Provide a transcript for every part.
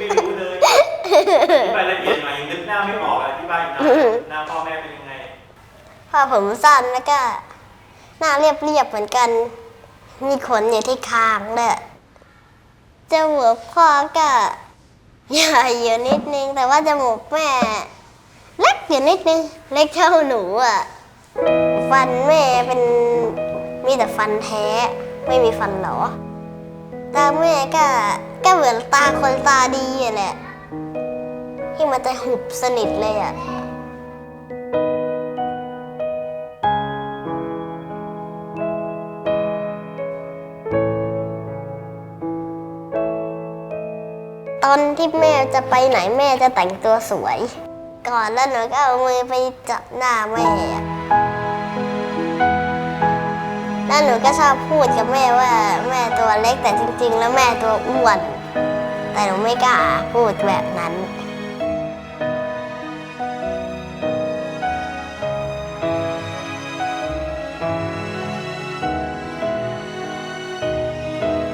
ไม่รู้เลยไปละเอียดหน่อยยังนึกหน้าไม่ออกอะที่บ้านนะหน้าพ่อแม่เป็นยังไงพ่อผมสั้นแล้วก็ หน้าเรียบเรียบๆเหมือนกัน มีขนอยู่ที่คางด้วยจมูกพ่อก็ใหญ่อยู่นิดนึง แต่ว่าจมูกแม่เล็กอยู่นิดนึง เล็กเท่าหนูอะ ฟันแม่เป็นมีแต่ฟันแท้ ไม่มีฟันหรอ ตาแม่ก็ก็เหมือนตาคนตาดีอะแหละที่มันจะหุบสนิทเลยอะตอนที่แม่จะไปไหนแม่จะแต่งตัวสวย ก่อนแล้วหนูก็เอามือไปจับหน้าแม่ แล้วหนูก็ชอบพูดกับแม่ว่าแม่ตัวเล็กแต่จริง ๆ แล้วแม่ตัวอ้วน แต่หนูไม่กล้าพูดแบบนั้น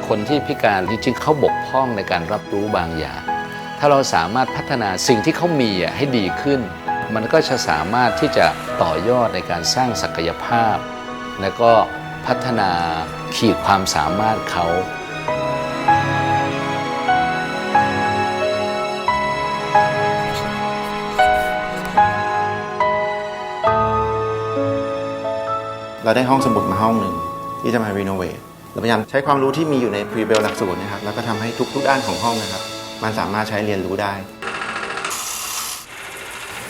คนที่พิการจริงๆเขาบกพร่องในการรับรู้บางอย่าง ถ้าเราสามารถพัฒนาสิ่งที่เขามีให้ดีขึ้น มันก็จะสามารถที่จะต่อยอดในการสร้างศักยภาพ แล้วก็ พัฒนาขีดความสามารถเขาเราได้ห้องสมุดมาห้องหนึ่งที่จะมารีโนเวทเราพยายามใช้ความรู้ที่มีอยู่ในพรีเบลหลักสูตรนะครับแล้วก็ทำให้ทุกๆด้านของห้องนะครับ มันสามารถใช้เรียนรู้ได้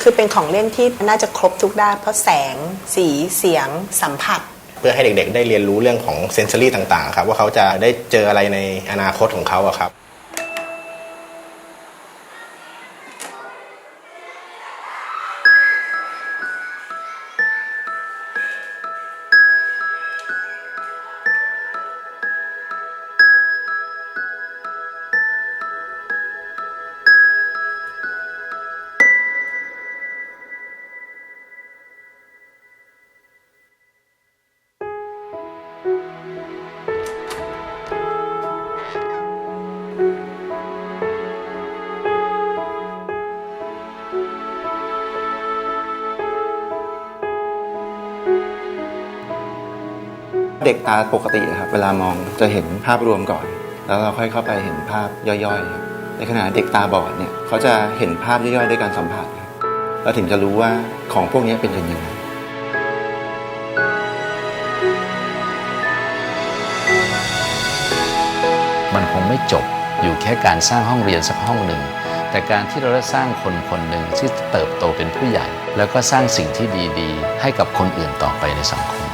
คือเป็นของเล่นที่น่าจะครบทุกด้านเพราะแสง สีเสียง สัมผัส เพื่อให้เด็กๆ ได้เรียนรู้เรื่องของเซนซอรี่ต่างๆครับว่าเขาจะได้เจออะไรในอนาคตของเขาอะครับ เด็กตาปกตินะครับเวลามองจะเห็นภาพรวมก่อน แล้วเราค่อยเข้าไปเห็นภาพย่อยๆครับในขณะเด็กตาบอดเนี่ยเขาจะเห็นภาพย่อยๆด้วยการสัมผัสครับเราถึงจะรู้ว่าของพวกนี้เป็นยังไง คงไม่จบอยู่แค่การสร้างห้องเรียนสักห้องหนึ่ง แต่การที่เราได้สร้างคนคนหนึ่งที่เติบโตเป็นผู้ใหญ่ แล้วก็สร้างสิ่งที่ดีๆ ให้กับคนอื่นต่อไปในสังคม